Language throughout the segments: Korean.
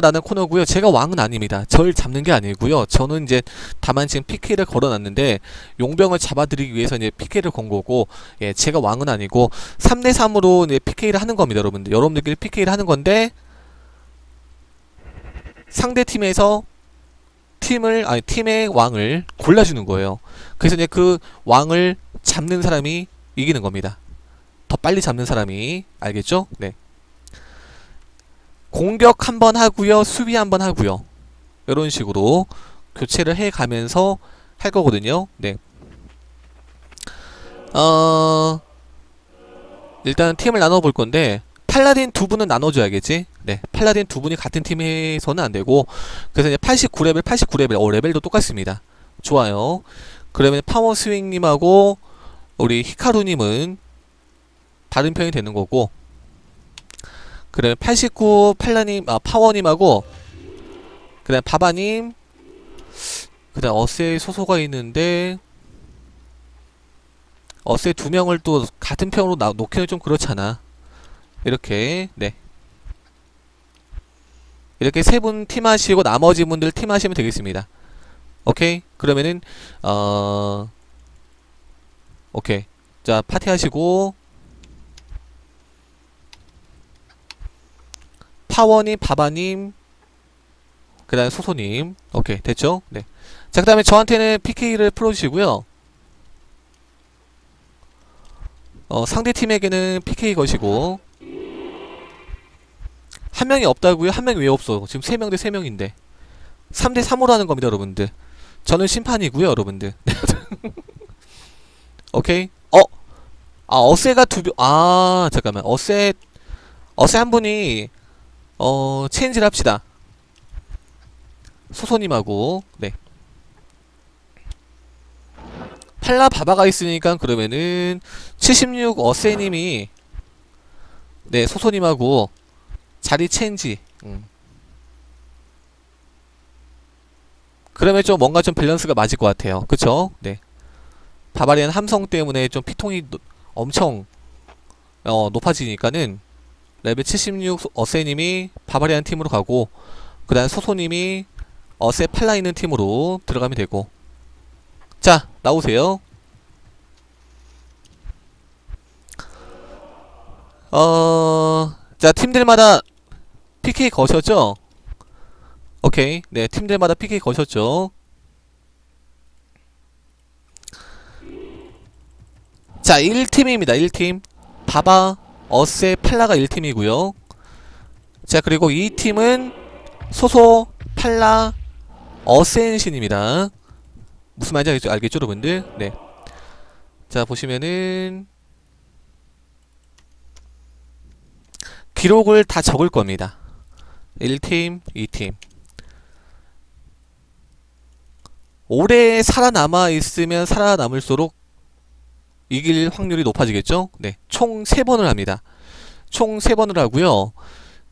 라는 코너고요. 제가 왕은 아닙니다. 절 잡는 게 아니고요. 저는 이제 다만 지금 PK를 걸어놨는데 용병을 잡아드리기 위해서 이제 PK를 건 거고, 예, 제가 왕은 아니고 3대 3으로 이제 PK를 하는 겁니다, 여러분들. 여러분들끼리 PK를 하는 건데 상대 팀에서 팀을 아니 팀의 왕을 골라주는 거예요. 그래서 이제 그 왕을 잡는 사람이 이기는 겁니다. 더 빨리 잡는 사람이 알겠죠? 네. 공격 한 번 하고요, 수비 한 번 하고요. 이런 식으로 교체를 해 가면서 할 거거든요. 네. 어 일단 팀을 나눠 볼 건데 팔라딘 두 분은 나눠줘야겠지. 네, 팔라딘 두 분이 같은 팀에서는 안 되고 그래서 이제 89레벨, 89레벨, 어 레벨도 똑같습니다. 좋아요. 그러면 파워 스윙님하고 우리 히카루님은 다른 편이 되는 거고 그다음에 89 팔라님 아 파워님하고 그다음 바바님 그다음 어세의 소소가 있는데 어세 두 명을 또 같은 편으로 나, 놓기는 좀 그렇잖아. 이렇게 네. 이렇게 세 분 팀 하시고 나머지 분들 팀 하시면 되겠습니다. 오케이? 그러면은 어 오케이. 자 파티 하시고 파워님, 바바님, 그 다음에 소소님. 오케이, 됐죠? 네. 자, 그 다음에 저한테는 PK를 풀어주시고요. 어, 상대 팀에게는 PK 것이고, 한 명이 없다고요? 한 명이 왜 없어? 지금 3명 대 3명인데. 3대 3으로 하는 겁니다, 여러분들. 저는 심판이고요, 여러분들. 오케이? 어? 아, 어세가 두 명, 아, 잠깐만. 어세, 어세 한 분이 어, 체인지를 합시다. 소소님하고, 네. 팔라 바바가 있으니까 그러면은 76 어세님이 네, 소소님하고 자리 체인지. 음. 그러면 좀 뭔가 좀 밸런스가 맞을 것 같아요. 그쵸? 네. 바바리안 함성 때문에 좀 피통이 노- 엄청 어, 높아지니까는 레벨 76 어세님이 바바리안 팀으로 가고 그 다음 소소님이 어세 팔라 있는 팀으로 들어가면 되고. 자 나오세요. 어... 자 팀들마다 PK 거셨죠? 오케이. 네 팀들마다 PK 거셨죠? 자 1팀입니다. 1팀. 바바 어세 팔라가 1팀이고요. 자, 그리고 2팀은 소소, 팔라, 어센신입니다. 무슨 말인지 알겠죠, 알겠죠 여러분들? 네. 자, 보시면은 기록을 다 적을 겁니다. 1팀, 2팀. 오래 살아남아 있으면 살아남을수록 이길 확률이 높아지겠죠? 네. 총 3번을 합니다. 총 3번을 하고요.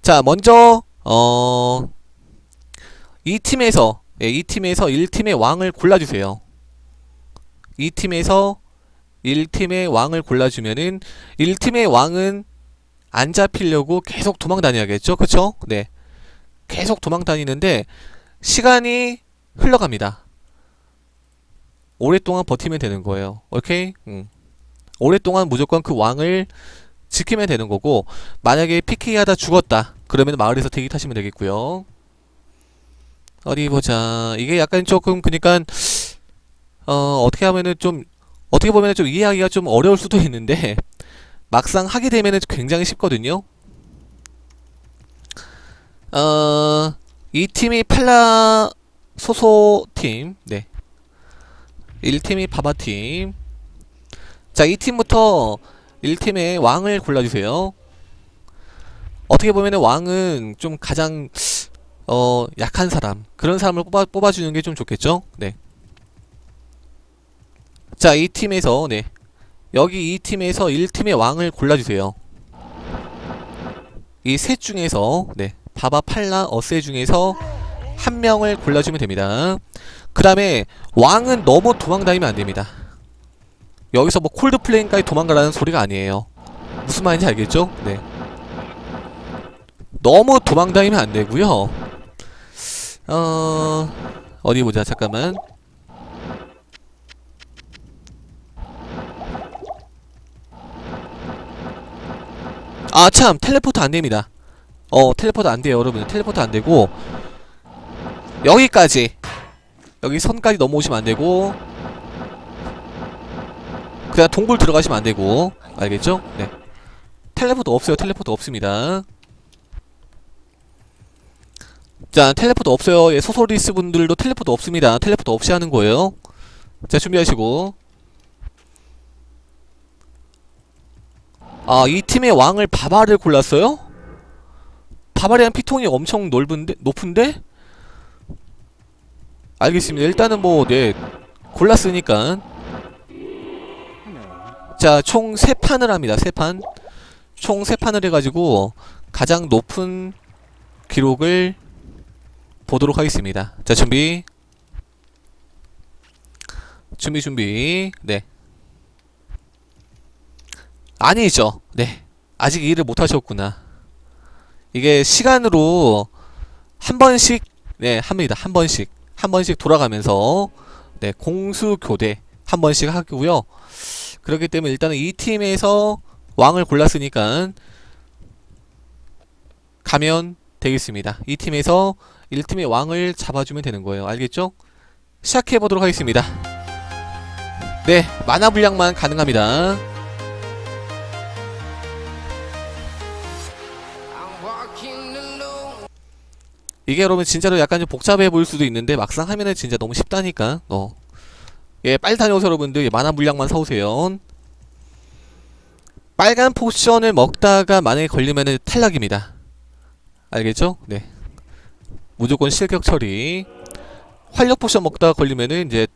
자, 먼저 어... 이 팀에서 예, 이 팀에서 1팀의 왕을 골라 주세요. 이 팀에서 1팀의 왕을 골라 주면은 1팀의 왕은 안 잡히려고 계속 도망 다녀야겠죠? 그쵸? 네. 계속 도망 다니는데 시간이 흘러갑니다. 오랫동안 버티면 되는 거예요. 오케이? 음. 오랫동안 무조건 그 왕을 지키면 되는 거고 만약에 PK 하다 죽었다 그러면 마을에서 대기 타시면 되겠고요. 어디 보자. 이게 약간 조금 그니까 어 어떻게 하면은 좀 어떻게 보면은 좀 이해하기가 좀 어려울 수도 있는데 막상 하게 되면은 굉장히 쉽거든요. 어 이 팀이 팔라 소소 팀 네. 1팀이 바바팀 자, 이 팀부터 1팀의 왕을 골라주세요. 어떻게 보면은 왕은 좀 가장 어 약한 사람 그런 사람을 뽑아 뽑아주는 게 좀 좋겠죠? 네. 자, 이 팀에서 네 여기 이 팀에서 1팀의 왕을 골라주세요. 이 셋 중에서 네 바바 팔라 어세 중에서 한 명을 골라주면 됩니다. 그 다음에 왕은 너무 도망다니면 안 됩니다. 여기서 뭐 콜드플레인까지 도망가라는 소리가 아니에요. 무슨 말인지 알겠죠? 네. 너무 도망다니면 안 되고요. 어 어디 보자 잠깐만 아 참 텔레포트 안 됩니다 어 텔레포트 안 돼요 여러분 텔레포트 안 되고 여기까지 여기 선까지 넘어오시면 안 되고 그냥 동굴 들어가시면 안 되고. 알겠죠? 네. 텔레포트 없어요. 텔레포트 없습니다. 자 텔레포트 없어요. 예, 소소리스 분들도 텔레포트 없습니다. 텔레포트 없이 하는 거예요. 자 준비하시고. 아 이 팀의 왕을 바바를 골랐어요? 바바리안 피통이 엄청 넓은데? 높은데? 알겠습니다. 일단은 뭐 네. 골랐으니까 자총 세판을 합니다 세판 총 세판을 해가지고 가장 높은 기록을 보도록 하겠습니다. 자, 준비. 준비, 준비. 네. 아니죠. 네. 아직 일을 못 하셨구나. 이게 시간으로 한 번씩, 네, 합니다. 한 번씩. 한 번씩 돌아가면서, 네, 공수 교대 한 번씩 하고요. 그렇기 때문에 일단은 이 팀에서 왕을 골랐으니까 가면 되겠습니다. 이 팀에서 1팀의 왕을 잡아주면 되는 거예요. 알겠죠? 시작해 보도록 하겠습니다. 네, 만화 분량만 가능합니다. 이게 여러분 진짜로 약간 좀 복잡해 보일 수도 있는데 막상 하면은 진짜 너무 쉽다니까. 어. 예, 빨리 다녀오세요 여러분들. 예, 만화 물량만 사오세요. 빨간 포션을 먹다가 만약에 걸리면은 탈락입니다. 알겠죠? 네. 무조건 실격 처리. 활력 포션 먹다가 걸리면은 이제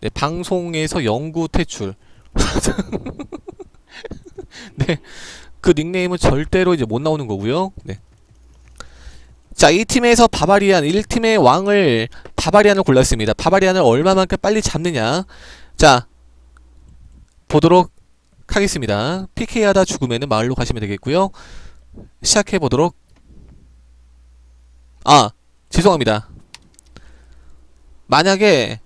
네, 방송에서 영구 퇴출. 네. 그 닉네임은 절대로 이제 못 나오는 거고요. 네. 자, 이 팀에서 바바리안 1팀의 왕을 바바리안을 골랐습니다. 바바리안을 얼마만큼 빨리 잡느냐. 자, 보도록 하겠습니다. PK 하다 죽으면은 마을로 가시면 되겠고요. 시작해 보도록 아, 죄송합니다. 만약에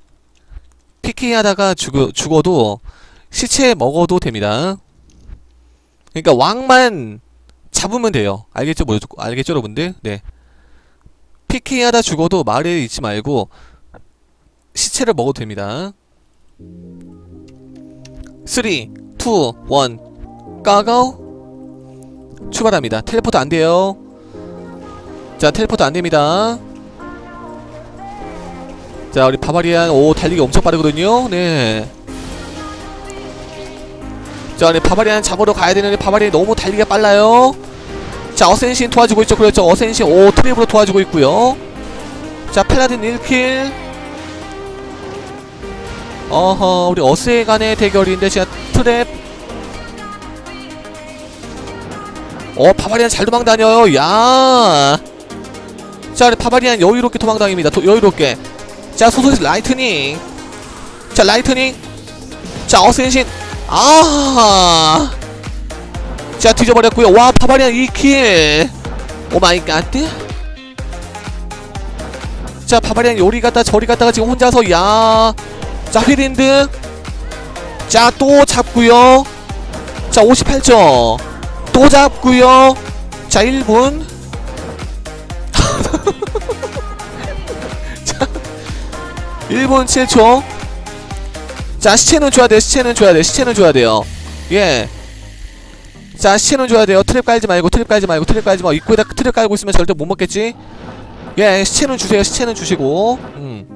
PK 하다가 죽어, 죽어도 시체 먹어도 됩니다. 그러니까 왕만 잡으면 돼요. 알겠죠? 뭐, 알겠죠, 여러분들? 네. PK 하다 죽어도 마을에 있지 말고 시체를 먹어도 됩니다. 3, 2, 1, 까고 출발합니다. 텔레포트 안 돼요. 자, 텔레포트 안 됩니다. 자, 우리 바바리안, 오, 달리기 엄청 빠르거든요. 네. 자, 우리 바바리안 잡으러 가야 되는데, 바바리안 너무 달리기가 빨라요. 자, 어센신 도와주고 있죠. 그렇죠. 어센신, 오, 트랩으로 도와주고 있고요. 자, 팔라딘 1킬. 어허, 우리 어스에 간의 대결인데, 제가 트랩. 어, 바바리안 잘 도망 다녀요. 야. 자, 우리 바바리안 여유롭게 도망다닙니다. 도, 여유롭게. 자, 소소스 라이트닝. 자, 라이트닝. 자, 어센신. 아. 자, 뒤져버렸고요. 와, 바바리안 2킬. 오 마이 갓. 자, 바바리안 요리 갔다 저리 갔다가 지금 혼자서 야. 자, 휘린드. 자, 또 잡고요. 자, 58점. 또 잡고요. 자, 1분. 자, 1분 7초. 자, 시체는 줘야 돼. 시체는 줘야 돼. 시체는 줘야 돼요. 예. 자, 시체는 줘야 돼요. 트랩 깔지 말고, 트랩 깔지 말고, 트랩 깔지 말고. 입구에다 트랩 깔고 있으면 절대 못 먹겠지? 예, 시체는 주세요. 시체는 주시고. 음.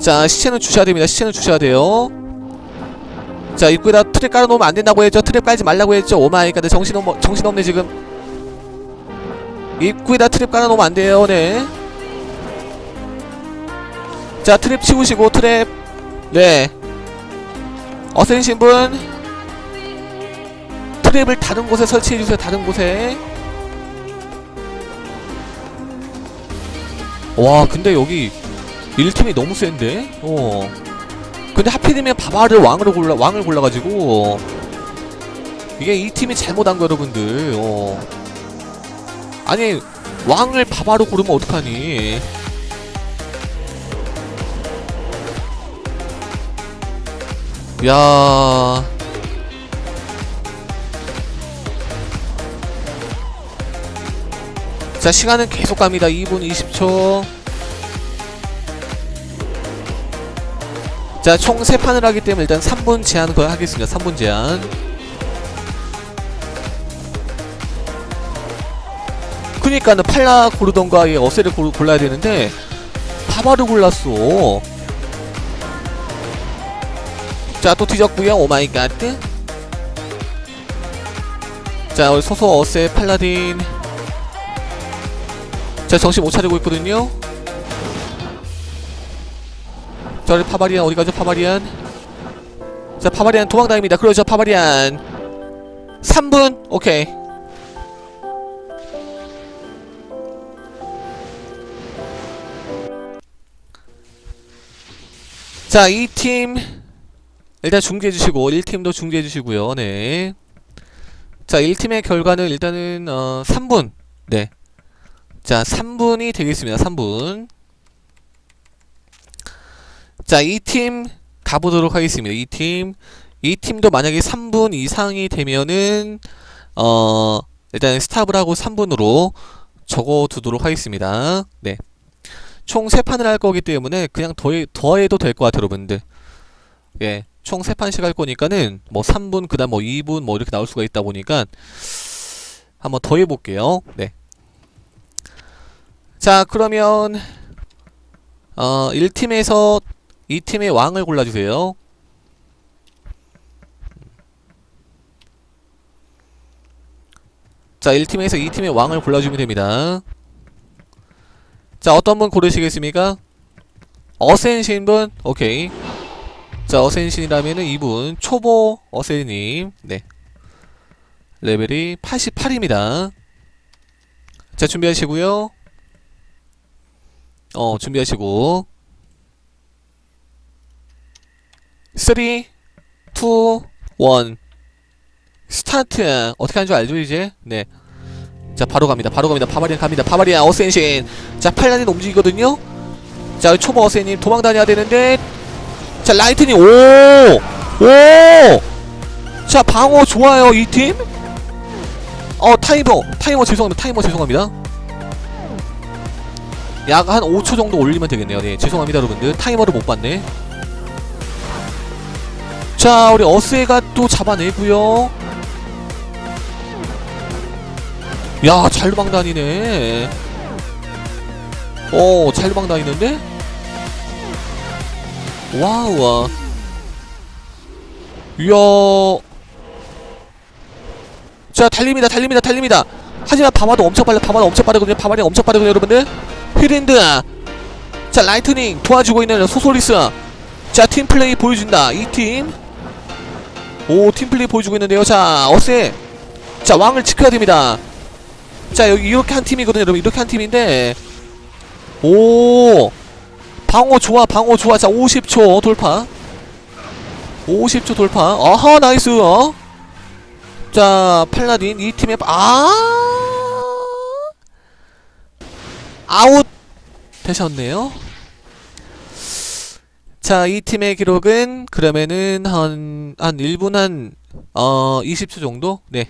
자, 시체는 주셔야 됩니다. 시체는 주셔야 돼요. 자, 입구에다 트랩 깔아놓으면 안 된다고 했죠. 트랩 깔지 말라고 했죠. 오마이갓, 정신 없 정신 없네 지금. 입구에다 트랩 깔아놓으면 안 돼요. 네. 자, 트랩 치우시고 트랩. 네. 어센신 분. 트랩을 다른 곳에 설치해 주세요. 다른 곳에. 와, 근데 여기 1팀이 너무 센데? 어. 근데 하필이면 바바를 왕으로 골라 왕을 골라 가지고 이게 이 팀이 잘못한 거 여러분들. 어. 아니 왕을 바바로 고르면 어떡하니? 야. 자, 시간은 계속 갑니다. 2분 20초. 자, 총 3판을 하기 때문에 일단 3분 제한 거 하겠습니다. 3분 제한. 그니까는 팔라 고르던가 이 어세를 고르, 골라야 되는데 바바를 골랐어. 자, 또 뒤졌고요. 오마이갓. 자, 우리 소소 어세 팔라딘. 자, 정신 못 차리고 있거든요. 자, 우리 파바리안 어디 가죠? 파바리안. 자, 파바리안 도망다닙니다. 그러죠, 파바리안. 3분. 오케이. 자, 이 팀 일단 중지해 주시고 1팀도 중지해 주시고요. 네. 자, 1팀의 결과는 일단은 어 3분. 네. 자, 3분이 되겠습니다. 3분. 자, 이 팀 가보도록 하겠습니다. 이 팀. 이 팀도 만약에 3분 이상이 되면은 어 일단 스탑을 하고 3분으로 적어 두도록 하겠습니다. 네. 총 3판을 할 거기 때문에 그냥 더해, 더해도 될 것 같아요, 여러분들. 예. 총 3판씩 할 거니까는 뭐 3분, 그 다음 뭐 2분 뭐 이렇게 나올 수가 있다 보니까 한번 더 해볼게요. 네. 자, 그러면 어, 1팀에서 2팀의 왕을 골라주세요. 자, 1팀에서 2팀의 왕을 골라주면 됩니다. 자, 어떤 분 고르시겠습니까? 어센신 분? 오케이. 자, 어센신이라면은 이분 초보 어센님. 네. 레벨이 88입니다. 자, 준비하시고요. 어, 준비하시고. 3 2 1 스타트. 어떻게 하는 줄 알죠, 이제? 네. 자, 바로 갑니다. 바로 갑니다. 파바리안 갑니다. 파바리안 어센신. 자, 팔란이 움직이거든요. 자, 초보 어센님 도망 다녀야 되는데. 자, 라이트닝 오! 오! 자, 방어 좋아요, 이 팀. 어, 타이머. 타이머 죄송합니다. 타이머 죄송합니다. 약 한 5초 정도 올리면 되겠네요. 네, 죄송합니다, 여러분들. 타이머를 못 봤네. 자, 우리 어스가 또 잡아내고요. 야, 잘 도망 다니네. 어, 잘 도망 다니는데? 와우. 이야. 자, 달립니다, 달립니다, 달립니다. 하지만 바마도 엄청 빨라, 바마도 엄청 빠르거든요. 바마리 엄청 빠르거든요, 여러분들. 히린드. 자, 라이트닝 도와주고 있는 소소리스. 자, 팀플레이 보여준다. 이 팀. 오, 팀플레이 보여주고 있는데요. 자, 어세. 자, 왕을 지켜야 됩니다. 자 여기 이렇게 한 팀이거든요 여러분 이렇게 한 팀인데 오 방어 좋아 방어 좋아 자 50초 돌파 50초 돌파 아하 나이스 어? 자 팔라딘 이 팀의 아 아웃 되셨네요. 자 이 팀의 기록은 그러면은 한 한 1분 한 어 20초 정도? 네.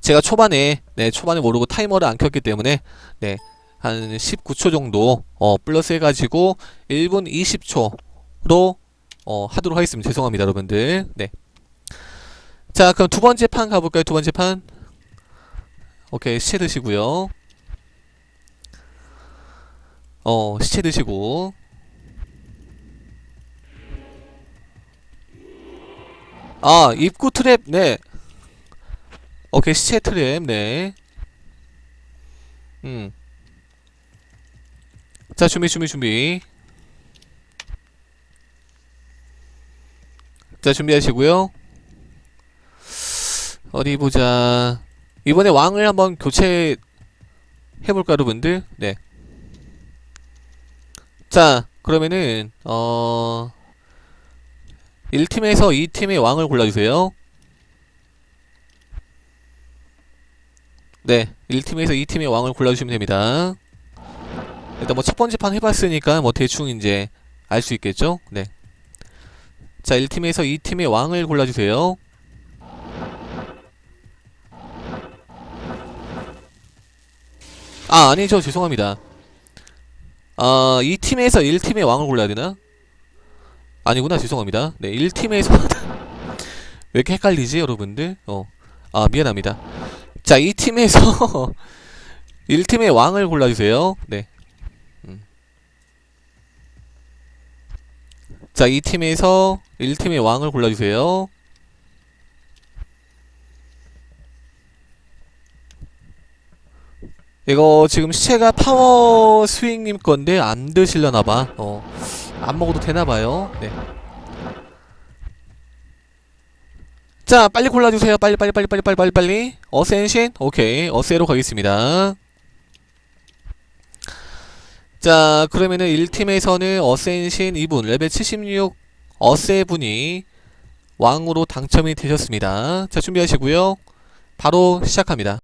제가 초반에 네 초반에 모르고 타이머를 안 켰기 때문에 네 한 19초 정도 어 플러스 해가지고 1분 20초로 어 하도록 하겠습니다. 죄송합니다 여러분들. 네 자 그럼 두 번째 판 가볼까요? 두 번째 판? 오케이 시체 드시고요 어 시체 드시고 아 입구 트랩 네 오케이 시체 트랩 네. 음. 자 준비 준비 준비. 자 준비하시고요. 어디 보자. 이번에 왕을 한번 교체 해볼까 여러분들? 네. 자 그러면은 어 1팀에서 2팀의 왕을 골라주세요. 네, 1팀에서 2팀의 왕을 골라주시면 됩니다. 일단 뭐 첫 번째 판 해봤으니까 뭐 대충 이제 알 수 있겠죠? 네. 자, 1팀에서 2팀의 왕을 골라주세요. 아, 아니죠. 죄송합니다. 아, 2팀에서 1팀의 왕을 골라야 되나? 아니구나. 죄송합니다. 네, 1팀에서 왜 이렇게 헷갈리지, 여러분들? 어. 아, 미안합니다. 자, 이 팀에서 1팀의 왕을 골라주세요. 네. 음. 자, 이 팀에서 1팀의 왕을 골라주세요. 이거 지금 시체가 파워 스윙님 건데 안 드실려나봐. 어. 안 먹어도 되나봐요. 네. 자, 빨리 골라주세요. 빨리, 빨리, 빨리, 빨리, 빨리, 빨리, 빨리. 어센신? 오케이. 어세로 가겠습니다. 자, 그러면은 1팀에서는 어센신 2분, 레벨 76 어세 분이 왕으로 당첨이 되셨습니다. 자, 준비하시고요. 바로 시작합니다.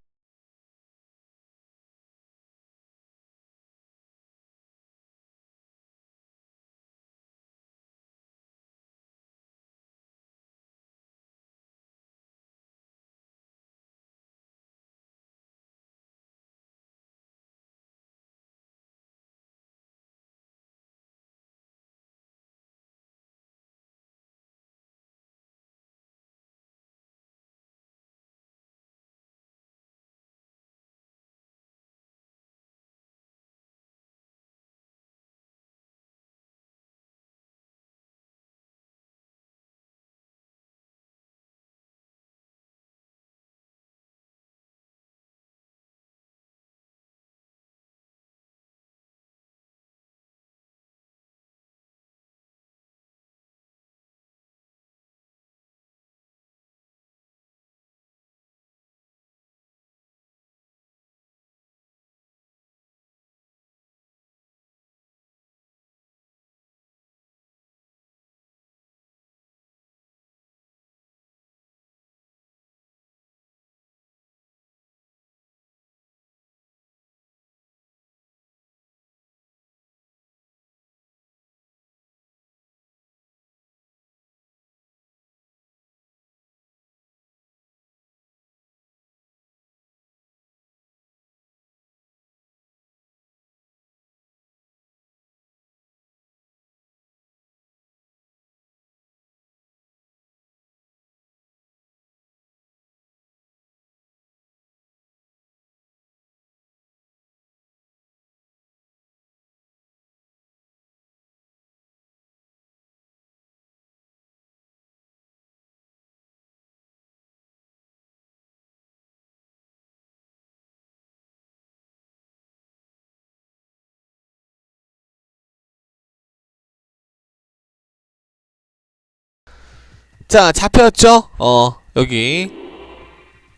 자, 잡혔죠? 어, 여기.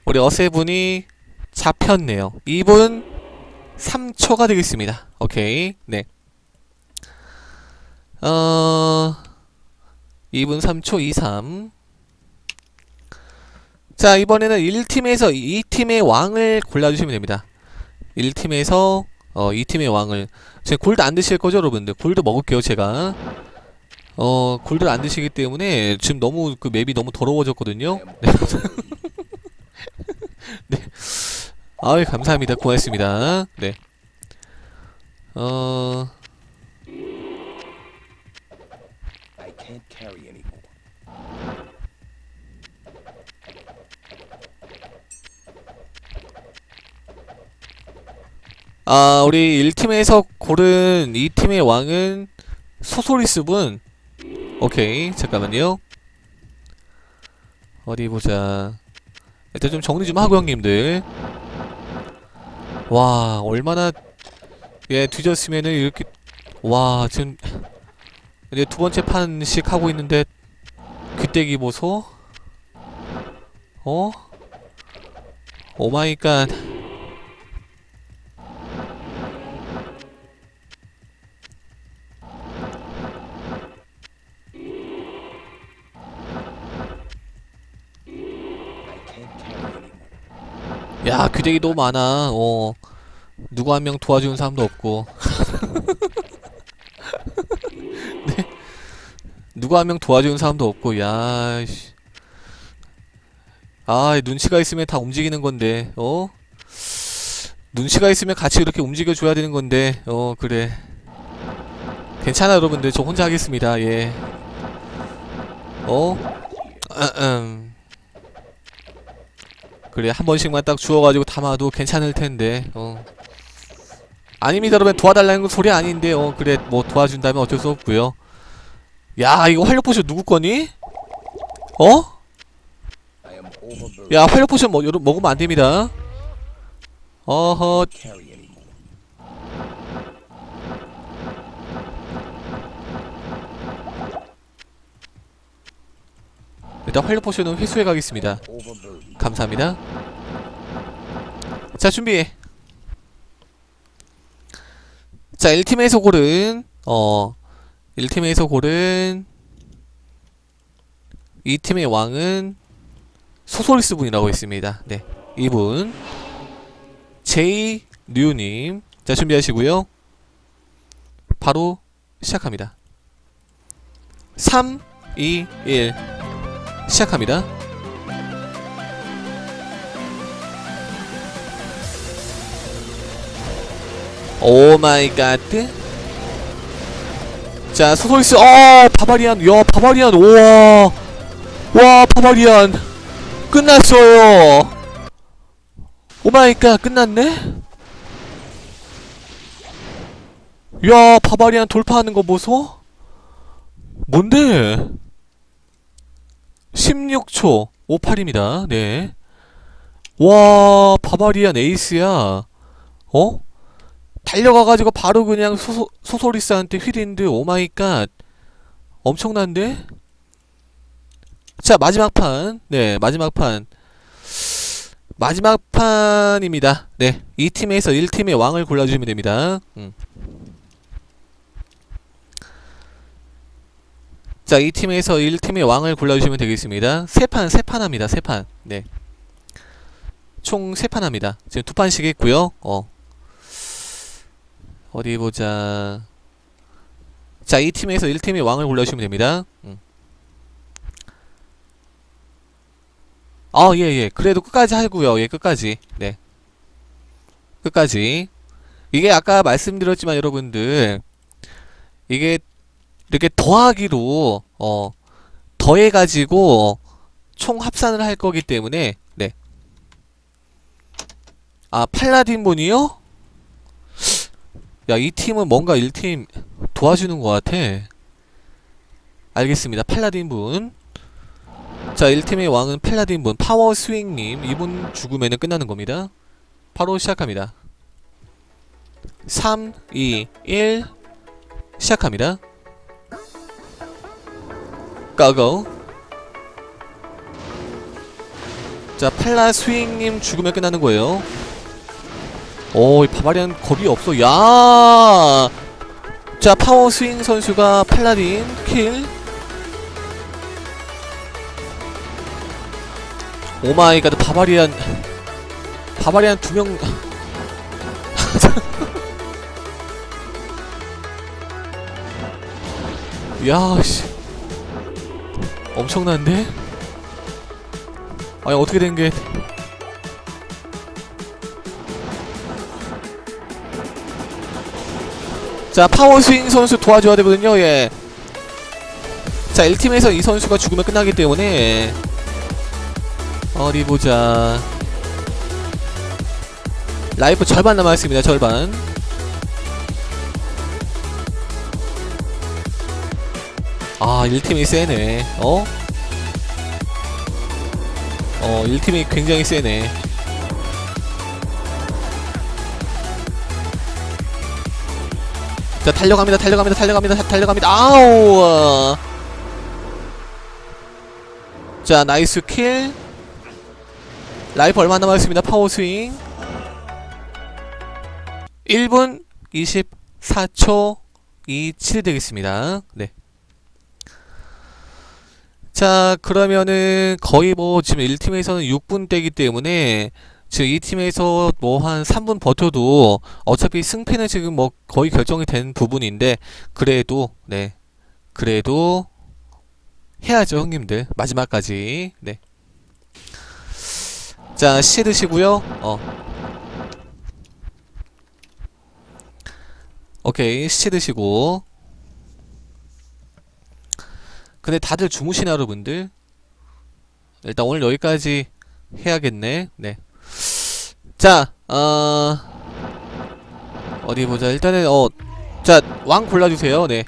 우리 어세분이 잡혔네요. 2분 3초가 되겠습니다. 오케이. 네. 어, 2분 3초 23. 자, 이번에는 1팀에서 2팀의 왕을 골라주시면 됩니다. 1팀에서 어, 2팀의 왕을. 제 골드 안 드실 거죠, 여러분들? 골드 먹을게요, 제가. 어, 골드를 안 드시기 때문에 지금 너무 그 맵이 너무 더러워졌거든요. 네. 네. 아유, 감사합니다. 고맙습니다. 네. 어. 아, 우리 1팀에서 고른 2팀의 왕은 소소리스 분. 오케이, 잠깐만요. 어디 보자. 일단 좀 정리 좀 하고 형님들. 와, 얼마나 예 뒤졌으면은 이렇게 와 지금 이제 두 번째 판씩 하고 있는데 귀때기 보소. 어? 오마이갓. 야, 규정이 너무 많아. 어. 누구 한 명 도와주는 사람도 없고. 네. 누구 한 명 도와주는 사람도 없고, 야, 씨. 아, 눈치가 있으면 다 움직이는 건데, 어? 눈치가 있으면 같이 이렇게 움직여줘야 되는 건데, 어, 그래. 괜찮아, 여러분들. 저 혼자 하겠습니다, 예. 어? 아, 음. 그래, 한 번씩만 딱 주워가지고 담아도 괜찮을 텐데, 어. 아닙니다, 여러분. 도와달라는 건 소리 아닌데, 어, 그래, 뭐 도와준다면 어쩔 수 없고요 야, 이거 활력 포션 누구 거니? 어? 야, 활력 포션 뭐, 여러분, 먹으면 안 됩니다. 어허. 일단 활력 포션은 회수해 가겠습니다. 감사합니다. 자, 준비. 자, 1팀에서 고른, 어, 1팀에서 고른, 2팀의 왕은 소소리스 분이라고 있습니다. 네. 이분. 제이 류님. 자, 준비하시고요 바로 시작합니다. 3, 2, 1. 시작합니다. 오 마이 갓. 자, 소소리스, 어, 바바리안, 야, 바바리안, 우와. 와, 바바리안. 끝났어요. 오 마이 갓, 끝났네? 야, 바바리안 돌파하는 거 보소? 뭔데? 16초 58입니다. 네. 와, 바바리안 에이스야. 어? 달려가가지고 바로 그냥 소소, 소소리스한테 휘린드 오마이갓 엄청난데? 자 마지막 판 네 마지막 판 마지막 판입니다 네 이 팀에서 1팀의 왕을 골라주시면 됩니다 음. 자, 이 팀에서 1팀의 왕을 골라주시면 되겠습니다. 세 판, 세판 합니다. 세 판. 네. 총세판 합니다. 지금 두 판씩 했고요. 어. 어디 보자. 자, 이 팀에서 1팀의 왕을 골라주시면 됩니다. 음. 아, 예, 예. 그래도 끝까지 하고요. 예, 끝까지. 네. 끝까지. 이게 아까 말씀드렸지만 여러분들, 이게 이렇게 더하기로, 어, 더해 가지고, 총 합산을 할 거기 때문에, 네. 아, 팔라딘 분이요? 야, 이 팀은 뭔가 1팀 도와주는 것 같아. 알겠습니다. 팔라딘 분. 자, 1팀의 왕은 팔라딘 분. 파워 스윙님. 이분 죽으면 끝나는 겁니다. 바로 시작합니다. 3, 2, 1. 시작합니다. 까고. 자, 팔라 스윙님 죽으면 끝나는 거예요. 오, 이 바바리안 겁이 없어. 야! 자, 파워 스윙 선수가 팔라딘 킬. 오 마이 갓, 바바리안. 바바리안 두 명. 야, 씨. 엄청난데? 아니, 어떻게 된 게. 자, 파워스윙 선수 도와줘야 되거든요, 예. 자, 1팀에서 이 선수가 죽으면 끝나기 때문에. 어디 보자. 라이프 절반 남아있습니다, 절반. 아, 1팀이 세네. 어? 어, 1팀이 굉장히 세네. 자, 달려갑니다, 달려갑니다, 달려갑니다, 다- 달려갑니다. 아우! 어. 자, 나이스 킬. 라이프 얼마 남았습니다. 파워 스윙. 1분 24초 27 되겠습니다. 네. 자, 그러면은 거의 뭐 지금 1팀에서는 6분 대기 때문에 지금 이 팀에서 뭐 한 3분 버텨도 어차피 승패는 지금 뭐 거의 결정이 된 부분인데 그래도 네. 그래도 해야죠 형님들. 마지막까지. 네. 자씨 드시고요. 어. 오케이 씨 드시고. 근데 다들 주무시나 여러분들? 일단 오늘 여기까지 해야겠네. 네 자, 어, 어디 보자. 일단은, 어, 자, 왕 골라주세요. 네.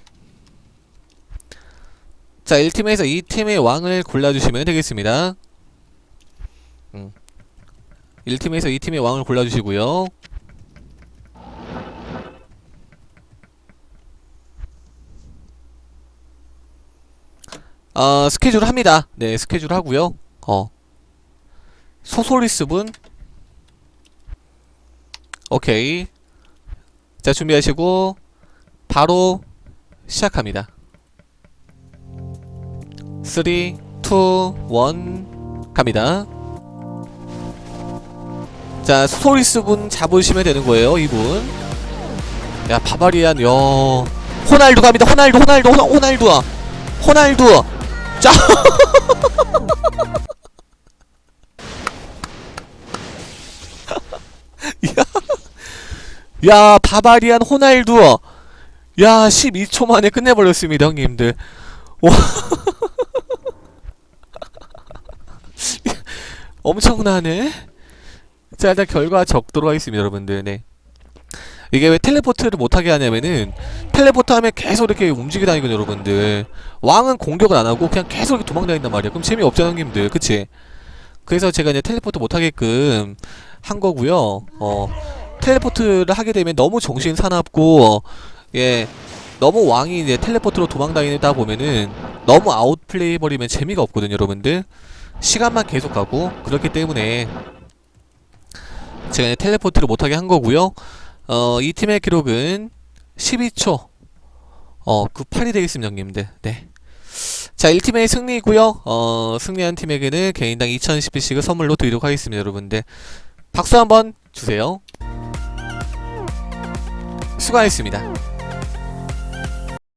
자, 1팀에서 2팀의 왕을 골라주시면 되겠습니다. 음. 1팀에서 2팀의 왕을 골라주시고요. 어, 스케줄 합니다. 네, 스케줄 하고요. 어. 소소리스 분, 오케이. 자, 준비하시고, 바로 시작합니다. 3, 2, 1, 갑니다. 자, 소리스 분 잡으시면 되는 거예요, 이분. 야, 바바리안, 야. 호날두 갑니다, 호날두, 호날두, 호날두. 호날두. 자. 야 바바리안 호날두 야 12초 만에 끝내버렸습니다 형님들. 와. 엄청나네. 자 일단 결과 적도록 하겠습니다 여러분들. 네. 이게 왜 텔레포트를 못하게 하냐면은 텔레포트 하면 계속 이렇게 움직여 다니거든요 여러분들. 왕은 공격을 안 하고 그냥 계속 이렇게 도망다닌단 말이야 그럼 재미없잖아 형님들. 그치? 그래서 제가 이제 텔레포트 못하게끔 한 거고요. 어 텔레포트를 하게 되면 너무 정신 사납고 예 너무 왕이 이제 텔레포트로 도망다니다 보면은 너무 아웃플레이 버리면 재미가 없거든요 여러분들. 시간만 계속 가고 그렇기 때문에 제가 텔레포트를 못하게 한 거고요. 어 이 팀의 기록은 12초 어 98이 되겠습니다 형님들. 네. 자 1팀의 승리고요. 어 승리한 팀에게는 개인당 2000CP씩을 선물로 드리도록 하겠습니다 여러분들. 박수 한번 주세요 수고하셨습니다.